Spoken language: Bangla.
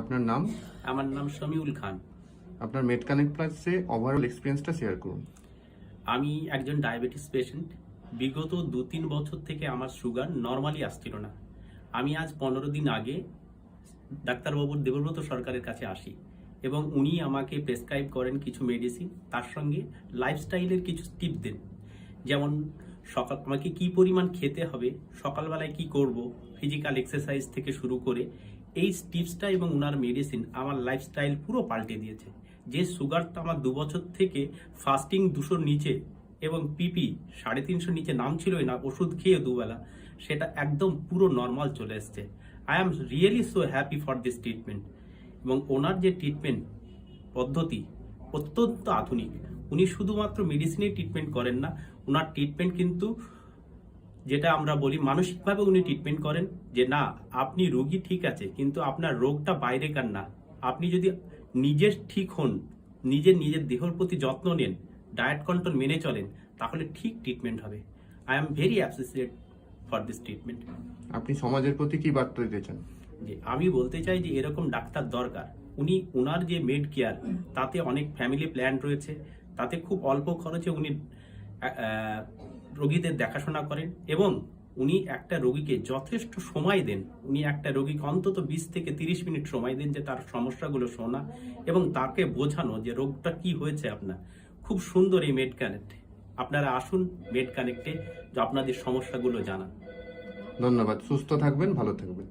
আপনার নাম? আমার নাম শমিউল খান। আপনার মেড কানেক্ট প্লাসে ওভারঅল এক্সপিরিয়েন্সটা শেয়ার করুন। আমি একজন ডায়াবেটিস পেশেন্ট বিগত দু তিন বছর থেকে আমার সুগার নর্মালি আসছিল না। আমি আজ পনেরো দিন আগে ডাক্তারবাবুর দেবব্রত সরকারের কাছে আসি এবং উনি আমাকে প্রেসক্রাইব করেন কিছু মেডিসিন তার সঙ্গে লাইফস্টাইলের কিছু টিপ দেন। যেমন সকাল আমাকে কি পরিমাণ খেতে হবে, সকালবেলায় কি করব ফিজিক্যাল এক্সারসাইজ থেকে শুরু করে এই টিপসটা এবং ওনার মেডিসিন আমার লাইফস্টাইল পুরো পাল্টে দিয়েছে। যে সুগারটা আমার দু বছর থেকে ফাস্টিং দুশোর নিচে এবং পিপি সাড়ে তিনশোর নিচে নাম ছিলই না, ওষুধ খেয়ে দুবেলা, সেটা একদম পুরো নর্মাল চলে এসছে। I am really so happy for this treatment এবং ওনার যে ট্রিটমেন্ট পদ্ধতি অত্যন্ত আধুনিক। উনি শুধুমাত্র মেডিসিনে ট্রিটমেন্ট করেন না ওনার ট্রিটমেন্ট কিন্তু যেটা আমরা বলি মানসিকভাবে উনি ট্রিটমেন্ট করেন যে না আপনি রোগী ঠিক আছে কিন্তু আপনার রোগটা বাইরে বাইরেকার না। আপনি যদি নিজের ঠিক হন নিজের নিজের দেহর প্রতি যত্ন নেন ডায়েট কন্ট্রোল মেনে চলেন তাহলে ঠিক ট্রিটমেন্ট হবে। I am very appreciate for this treatment আপনি সমাজের প্রতি কি বার্তা দিতে চান যে আমি বলতে চাই যে এরকম ডাক্তার দরকার। উনি ওনার যে মেড কেয়ার তাতে অনেক ফ্যামিলি প্ল্যান রয়েছে। তাতে খুব অল্প খরচে উনি রোগীদের দেখাশোনা করেন এবং উনি একটা রোগীকে যথেষ্ট সময় দেন। উনি একটা রোগীকে অন্তত বিশ থেকে তিরিশ মিনিট সময় দেন যে তার সমস্যাগুলো শোনা এবং তাকে বোঝানো যে রোগটা কি হয়েছে আপনার। খুব সুন্দর এই মেড কানেক্ট। আপনারা আসুন মেড কানেক্টে আপনাদের সমস্যাগুলো জানান। ধন্যবাদ। সুস্থ থাকবেন, ভালো থাকবেন।